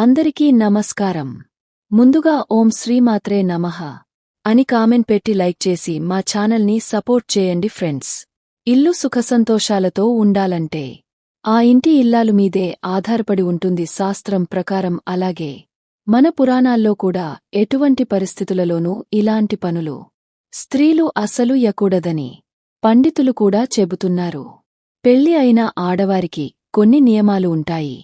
అందరికీ నమస్కారం. ముందుగా ఓం శ్రీమాత్రే నమః అని కామెంట్ పెట్టి లైక్ చేసి మా ఛానల్ని సపోర్ట్ చేయండి ఫ్రెండ్స్. ఇల్లు సుఖసంతోషాలతో ఉండాలంటే ఆ ఇంటి ఇల్లాలు మీదే ఆధారపడి ఉంటుంది శాస్త్రం ప్రకారం అలాగే మన పురాణాల్లో కూడా ఎటువంటి పరిస్థితులలోనూ ఇలాంటి పనులు స్త్రీలు అసలు యకూడదని పండితులు కూడా చెబుతున్నారు. పెళ్ళి అయిన ఆడవారికి కొన్ని నియమాలు ఉంటాయి.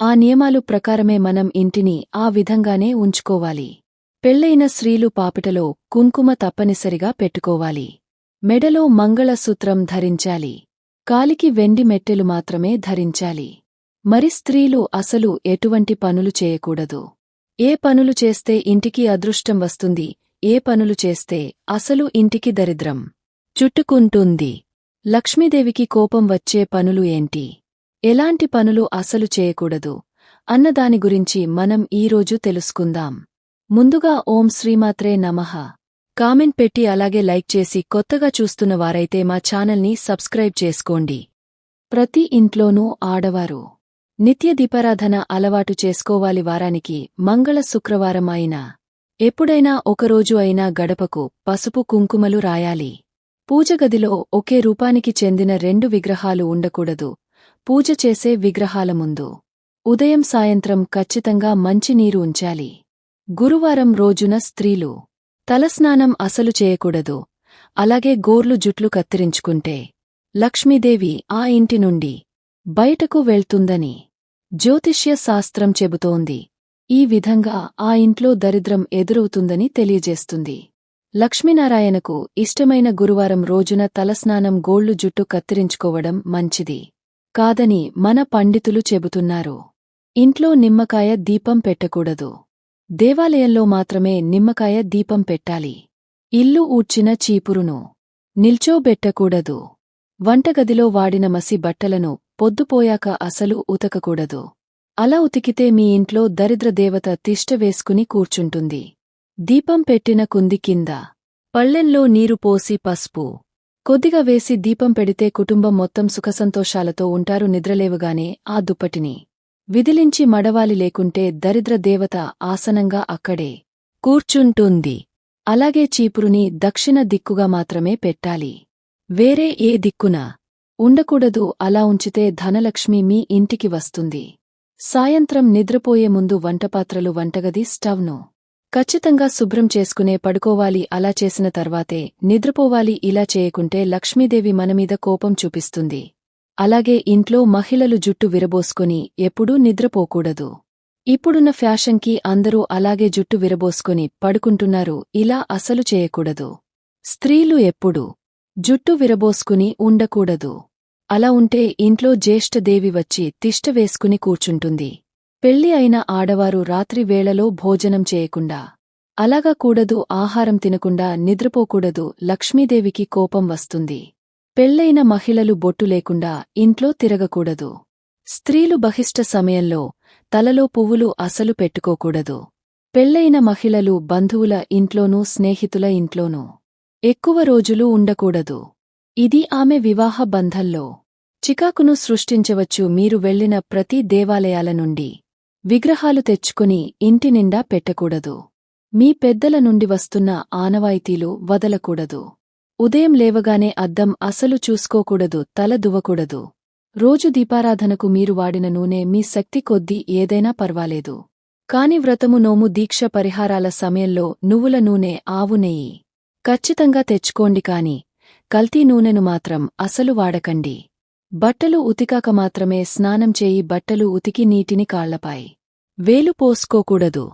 ఆ నియమాలు ప్రకారమే మనం ఇంటిని ఆ విధంగానే ఉంచుకోవాలి. పెళ్ళైన స్త్రీలు పాపిటలో కుంకుమ తప్పనిసరిగా పెట్టుకోవాలి. మెడలో మంగళసూత్రం ధరించాలి. కాలికి వెండి మెట్టెలు మాత్రమే ధరించాలి. మరి స్త్రీలు అసలు ఎటువంటి పనులు చేయకూడదు. ఏ పనులు చేస్తే ఇంటికి అదృష్టం వస్తుంది ఏ పనులు చేస్తే అసలు ఇంటికి దరిద్రం. చుట్టుకుంటుంది. లక్ష్మీదేవికి కోపం వచ్చే పనులు ఏంటి? ఎలాంటి పనులు అసలు చేయకూడదు అన్నదాని గురించి మనం ఈరోజు తెలుసుకుందాం. ముందుగా ఓం శ్రీమాత్రే నమః. కామెంట్ పెట్టి అలాగే లైక్ చేసి కొత్తగా చూస్తున్న వారైతే మా ఛానల్ని సబ్స్క్రైబ్ చేసుకోండి. ప్రతి ఇంట్లోనూ ఆడవారు నిత్య దీపారాధన అలవాటు చేసుకోవాలి వారానికి మంగళ శుక్రవారం అయినా ఎప్పుడైనా ఒకరోజు అయినా గడపకు పసుపు కుంకుమలు రాయాలి. పూజగదిలో ఒకే రూపానికి చెందిన రెండు విగ్రహాలు ఉండకూడదు పూజ చేసే విగ్రహాల ముందు ఉదయం సాయంత్రం ఖచ్చితంగా మంచినీరు ఉంచాలి. గురువారం రోజున స్త్రీలు తలస్నానం అసలు చేయకూడదు. అలాగే గోర్లు జుట్లు కత్తిరించుకుంటే లక్ష్మీదేవి ఆ ఇంటి నుండి బయటకు వెళ్తుందని జ్యోతిష్య శాస్త్రం చెబుతోంది. ఈ విధంగా ఆ ఇంట్లో దరిద్రం ఎదురవుతుందని తెలియజేస్తుంది. లక్ష్మీనారాయణకు ఇష్టమైన గురువారం రోజున తలస్నానం గోళ్ళు జుట్టు కత్తిరించుకోవడం మంచిది. కాదని మన పండితులు చెబుతున్నారు. ఇంట్లో నిమ్మకాయ దీపం పెట్టకూడదు. దేవాలయంలో మాత్రమే నిమ్మకాయ దీపం పెట్టాలి. ఇల్లు ఊడ్చిన చీపురును నిల్చోబెట్టకూడదు. వంటగదిలో వాడిన మసి బట్టలను పొద్దుపోయాక అసలు ఉతకకూడదు. అలా ఉతికితే మీ ఇంట్లో దరిద్ర దేవత తిష్ట వేసుకుని కూర్చుంటుంది. దీపం పెట్టిన కుంది కింద పళ్ళెంలో నీరు పోసి పసుపు కొద్దిగా వేసి దీపం పెడితే కుటుంబం మొత్తం సుఖసంతోషాలతో ఉంటారు నిద్రలేవగానే ఆ దుప్పటిని. విదిలించి మడవాలి లేకుంటే దరిద్ర దేవత ఆసనంగా అక్కడే కూర్చుంటుంది. అలాగే చీపురుని దక్షిణ దిక్కుగా మాత్రమే పెట్టాలి. వేరే ఏ దిక్కున ఉండకూడదు అలా ఉంచితే ధనలక్ష్మి మీ ఇంటికి వస్తుంది. సాయంత్రం నిద్రపోయే ముందు వంటపాత్రలు వంటగది స్టవ్ను ఖచ్చితంగా శుభ్రం చేసుకునే పడుకోవాలి అలా చేసిన తర్వాతే నిద్రపోవాలి ఇలా చేయకుంటే లక్ష్మీదేవి మనమీద కోపం చూపిస్తుంది. అలాగే ఇంట్లో మహిళలు జుట్టు విరబోసుకొని ఎప్పుడూ నిద్రపోకూడదు. ఇప్పుడున్న ఫ్యాషన్కి అందరూ అలాగే జుట్టు విరబోసుకొని పడుకుంటున్నారు ఇలా అసలు చేయకూడదు. స్త్రీలు ఎప్పుడు జుట్టు విరబోసుకుని ఉండకూడదు. అలా ఉంటే ఇంట్లో జ్యేష్ఠదేవి వచ్చి తిష్ట వేసుకుని కూర్చుంటుంది. పెళ్ళి అయిన ఆడవారు రాత్రి వేళలో భోజనం చేయకుండా అలగకూడదు ఆహారం తినకుండా నిద్రపోకూడదు లక్ష్మీదేవికి కోపం వస్తుంది. పెళ్ళైన మహిళలు బొట్టు లేకుండా ఇంట్లో తిరగకూడదు. స్త్రీలు బహిష్ట సమయంలో తలలో పువ్వులు అసలు పెట్టుకోకూడదు. పెళ్ళైన మహిళలు బంధువుల ఇంట్లోనూ స్నేహితుల ఇంట్లోనూ ఎక్కువ రోజులు ఉండకూడదు. ఇది ఆమె వివాహ బంధంలో చికాకును సృష్టించవచ్చు మీరు వెళ్ళిన ప్రతి దేవాలయాల నుండి. విగ్రహాలు తెచ్చుకుని ఇంటి నిండా పెట్టకూడదు. మీ పెద్దల నుండి వస్తున్న ఆనవాయితీలు వదలకూడదు. ఉదయం లేవగానే అద్దం అసలు చూసుకోకూడదు తల దువ్వకూడదు. రోజు దీపారాధనకు మీరు వాడిన నూనె మీ శక్తి కొద్దీ ఏదైనా పర్వాలేదు. కాని వ్రతము నోము దీక్ష పరిహారాల సమయంలో నువ్వుల నూనె ఆవు నెయ్యి ఖచ్చితంగా తెచ్చుకోండి కాని కల్తీ నూనెను మాత్రం అసలు వాడకండి. బట్టలు ఉతికాక మాత్రమే స్నానం చేయి బట్టలు ఉతికి నీటిని కాళ్ళపై వేలు పోసుకోకూడదు.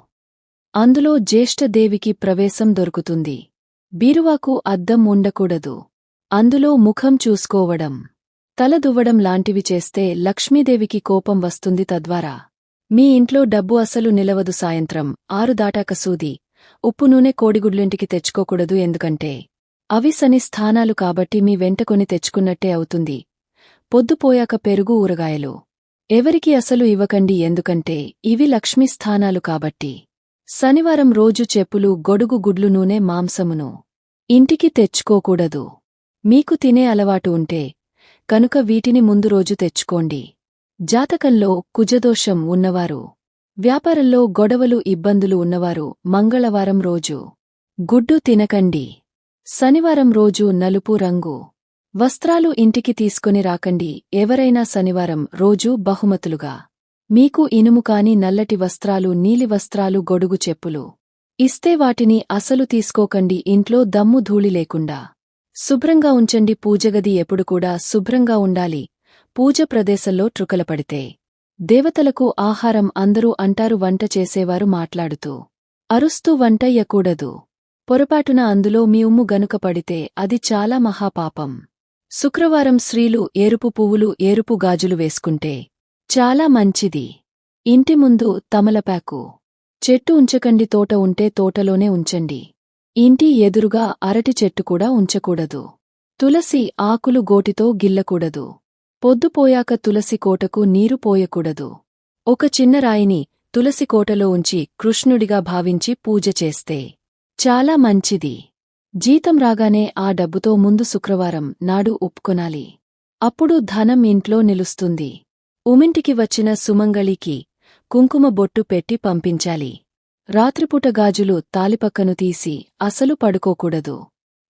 అందులో జ్యేష్ఠదేవికి ప్రవేశం దొరుకుతుంది. బీరువాకు అద్దం ఉండకూడదు. అందులో ముఖం చూసుకోవడం. తల దువ్వడం లాంటివి చేస్తే లక్ష్మీదేవికి కోపం వస్తుంది తద్వారా. మీ ఇంట్లో డబ్బు అసలు నిలవదు సాయంత్రం. ఆరు దాటాక సూది. ఉప్పు నూనె కోడిగుడ్లింటికి తెచ్చుకోకూడదు ఎందుకంటే అవి సని స్థానాలు కాబట్టి మీ వెంటకొని తెచ్చుకున్నట్టే అవుతుంది. పొద్దుపోయాక పెరుగు ఊరగాయలు. ఎవరికి అసలు ఇవ్వకండి ఎందుకంటే ఇవి లక్ష్మీ స్థానాలు కాబట్టి. శనివారం రోజు చెప్పులు గొడుగు గుడ్లు నూనె మాంసమును ఇంటికి తెచ్చుకోకూడదు. మీకు తినే అలవాటు ఉంటే కనుక వీటిని ముందు రోజు తెచ్చుకోండి. జాతకంలో కుజదోషం ఉన్నవారు వ్యాపారంలో గొడవలు ఇబ్బందులు ఉన్నవారు మంగళవారం రోజు గుడ్డు తినకండి. శనివారం రోజు నలుపు రంగు వస్త్రాలు ఇంటికి తీసుకొని రాకండి. ఎవరైనా శనివారం రోజూ బహుమతులుగా. మీకు ఇనుము కాని నల్లటి వస్త్రాలు నీలి వస్త్రాలు గొడుగు చెప్పులు. ఇస్తే వాటిని అసలు తీసుకోకండి. ఇంట్లో దమ్ము ధూళి లేకుండా. శుభ్రంగా ఉంచండి. పూజగది ఎప్పుడు కూడా శుభ్రంగా ఉండాలి. పూజ ప్రదేశంలో ట్రుకలపడితే దేవతలకు ఆహారం అందరూ అంటారు వంట చేసేవారు మాట్లాడుతూ. అరుస్తూ వంటయ్యకూడదు. పొరపాటున అందులో మీ ఉమ్ము గనుక పడితే అది చాలా మహాపాపం. శుక్రవారం స్త్రీలు ఏరుపు పువ్వులు ఏరుపు గాజులు వేసుకుంటే చాలా మంచిది. ఇంటి ముందు తమలపాకు. చెట్టు ఉంచకండి తోట ఉంటే తోటలోనే ఉంచండి. ఇంటి ఎదురుగా అరటి చెట్టు కూడా ఉంచకూడదు. తులసి ఆకులు గోటితో గిల్లకూడదు. పొద్దుపోయాక తులసి కోటకు నీరు పోయకూడదు. ఒక చిన్న రాయిని తులసి కోటలో ఉంచి కృష్ణుడిగా భావించి పూజ చేస్తే చాలా మంచిది. జీతం రాగానే ఆ డబ్బుతో ముందు శుక్రవారం నాడు ఒప్పుకొనాలి. అప్పుడు ధనం ఇంట్లో నిలుస్తుంది. ఉమింటికి వచ్చిన సుమంగళికి కుంకుమ బొట్టు పెట్టి పంపించాలి. రాత్రిపూట గాజులు తాలిపక్కను తీసి అసలు పడుకోకూడదు.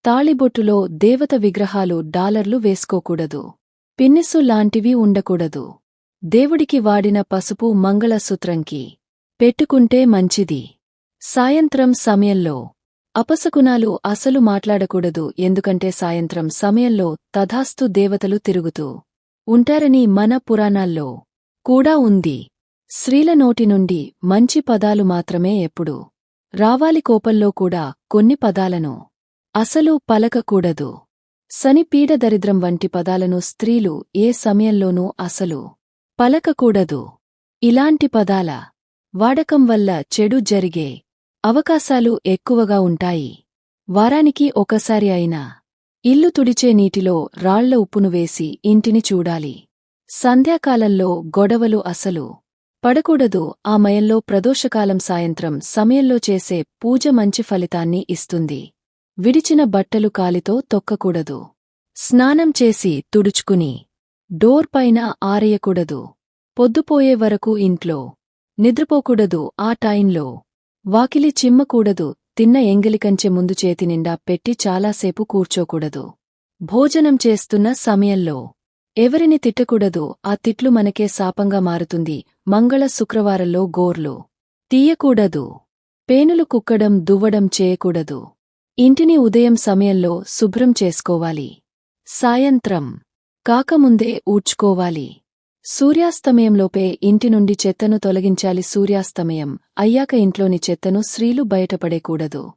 తాళిబొట్టులో దేవత విగ్రహాలు డాలర్లు వేసుకోకూడదు. పిన్నిస్సు లాంటివి ఉండకూడదు. దేవుడికి వాడిన పసుపు మంగళసూత్రంకి పెట్టుకుంటే మంచిది. సాయంత్రం సమయంలో అపశకునాలు అసలు మాట్లాడకూడదు ఎందుకంటే సాయంత్రం సమయంలో తథాస్తు దేవతలు తిరుగుతూ ఉంటారని మన పురాణాల్లో కూడా ఉంది. స్త్రీల నోటి నుండి మంచి పదాలు మాత్రమే ఎప్పుడు రావాలి కోపంలో కూడా కొన్ని పదాలను అసలు పలకకూడదు. శని పీడ దరిద్రం వంటి పదాలను స్త్రీలు ఏ సమయంలోనూ అసలు పలకకూడదు. ఇలాంటి పదాల వాడకం వల్ల చెడు జరిగే అవకాశాలు ఎక్కువగా ఉంటాయి. వారానికి ఒకసారి అయినా ఇల్లు తుడిచే నీటిలో రాళ్ళ ఉప్పును వేసి ఇంటిని చూడాలి. సంధ్యాకాలంలో గొడవలు అసలు పడకూడదు. ఆ మయంలో ప్రదోషకాలం సాయంత్రం సమయంలో చేసే పూజ మంచి ఫలితాన్ని ఇస్తుంది. విడిచిన బట్టలు కాలితో తొక్కకూడదు. స్నానం చేసి తుడుచుకుని డోర్ పైన ఆరేయకూడదు. పొద్దుపోయే వరకు ఇంట్లో నిద్రపోకూడదు. ఆ టైంలో వాకిలి చిమ్మకూడదు తిన్న ఎంగిలికంచె ముందు చేతినిండా పెట్టి చాలాసేపు కూర్చోకూడదు. భోజనం చేస్తున్న సమయంలో. ఎవరిని తిట్టకూడదు ఆ తిట్లు మనకే శాపంగా మారుతుంది మంగళ శుక్రవారంలో గోర్లు. తీయకూడదు. పేనులు కుక్కడం దువ్వడం చేయకూడదు. ఇంటిని ఉదయం సమయంలో శుభ్రం చేసుకోవాలి. సాయంత్రం. కాకముందే ఊడ్చుకోవాలి. సూర్యాస్తమయంలోపే ఇంటి నుండి చెత్తను తొలగించాలి సూర్యాస్తమయం. అయ్యాక ఇంట్లోని చెత్తను స్త్రీలు బయటపడేకూడదు.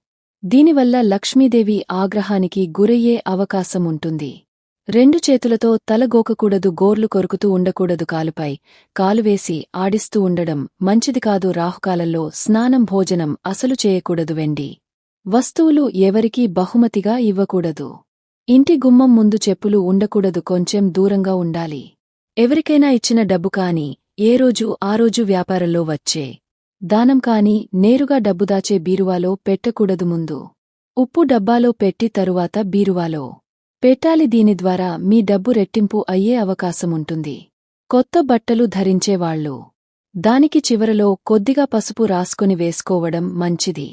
దీనివల్ల లక్ష్మీదేవి ఆగ్రహానికి గురయ్యే అవకాశం ఉంటుంది. రెండు చేతులతో తలగోకకూడదు గోర్లు కొరుకుతూ ఉండకూడదు కాలుపై. కాలువేసి ఆడిస్తూ ఉండడం మంచిది కాదు రాహుకాలంలో స్నానం భోజనం అసలు చేయకూడదు వెండి. వస్తువులు ఎవరికీ బహుమతిగా ఇవ్వకూడదు. ఇంటి గుమ్మం ముందు చెప్పులు ఉండకూడదు కొంచెం దూరంగా ఉండాలి. ఎవరికైనా ఇచ్చిన డబ్బు కాని ఏ రోజు ఆ రోజు వ్యాపారంలో వచ్చే దానం కాని నేరుగా డబ్బు దాచే బీరువాలో పెట్టకూడదు ముందు. ఉప్పు డబ్బాలో పెట్టి తరువాత బీరువాలో పెట్టాలి. దీని ద్వారా మీ డబ్బు రెట్టింపు అయ్యే అవకాశముంటుంది కొత్త బట్టలు ధరించేవాళ్ళు దానికి చివరలో కొద్దిగా పసుపు రాసుకొని వేసుకోవడం మంచిది.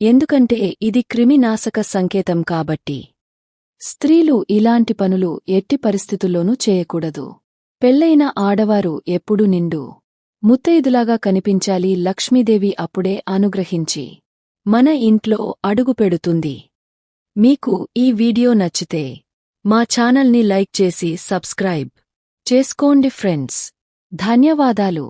ఎందుకంటే ఇది క్రిమినాశక సంకేతం కాబట్టి. స్త్రీలు ఇలాంటి పనులు ఎట్టి పరిస్థితుల్లోనూ చేయకూడదు. పెళ్ళైన ఆడవారు ఎప్పుడు నిండు. ముత్తైదులాగా కనిపించాలి లక్ష్మీదేవి అప్పుడే అనుగ్రహించి. మన ఇంట్లో అడుగుపెడుతుంది మీకు ఈ వీడియో నచ్చితే మా ఛానల్ని లైక్ చేసి సబ్స్క్రైబ్ చేసుకోండి ఫ్రెండ్స్. ధన్యవాదాలు.